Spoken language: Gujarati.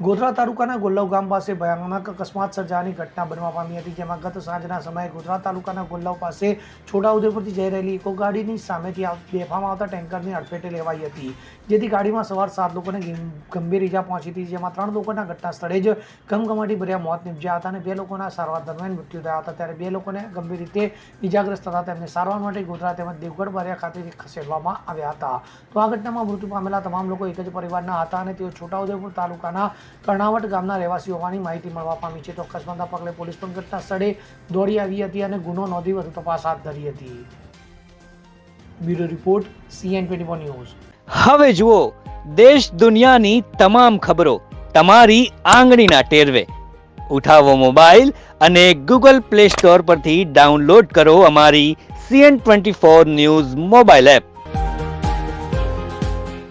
ગોધરા તાલુકાના ગોલ્લવ ગામ પાસે ભયાનક અકસ્માત સર્જાવાની ઘટના બનવા પામી હતી. જેમાં ગત સાંજના સમયે ગોધરા તાલુકાના ગોલ્લવ પાસે છોટાઉદેપુરથી જઈ રહેલી ઇકો ગાડીની સામેથી બેફામાં આવતા ટેન્કરની અડફેટે લેવાઈ હતી. જેથી ગાડીમાં સવાર સાત લોકોને ગંભીર ઇજા પહોંચી હતી. જેમાં ત્રણ લોકોના ઘટના સ્થળે જ ગમગમાટી ભર્યા મોત નીપજ્યા હતા અને બે લોકોના સારવાર દરમિયાન મૃત્યુ થયા હતા. ત્યારે બે લોકોને ગંભીર રીતે ઇજાગ્રસ્ત હતા તેમને સારવાર માટે ગોધરા તેમજ દેવગઢ બારિયા ખાતે ખસેડવામાં આવ્યા હતા. તો આ ઘટનામાં મૃત્યુ પામેલા તમામ લોકો એક જ પરિવારના હતા અને તેઓ છોટાઉદેપુર તાલુકાના કર્ણાવટ ગામના રહેવાસી હોવાની માહિતી મળવા પામી છે. તો અકસ્માતના પગલે પોલીસ પણ ઘટના સ્થળે દોડી આવી હતી અને ગુનો નોંધી વધુ તપાસ હાથ ધરી હતી. Bureau report CN twenty news. હવે જુઓ, દેશ દુનિયાની તમામ ખબરો તમારી આંગળીના ટેરવે. ઉઠાવો મોબાઈલ અને ગૂગલ પ્લે સ્ટોર પરથી ડાઉનલોડ કરો અમારી CN twenty four news mobile app.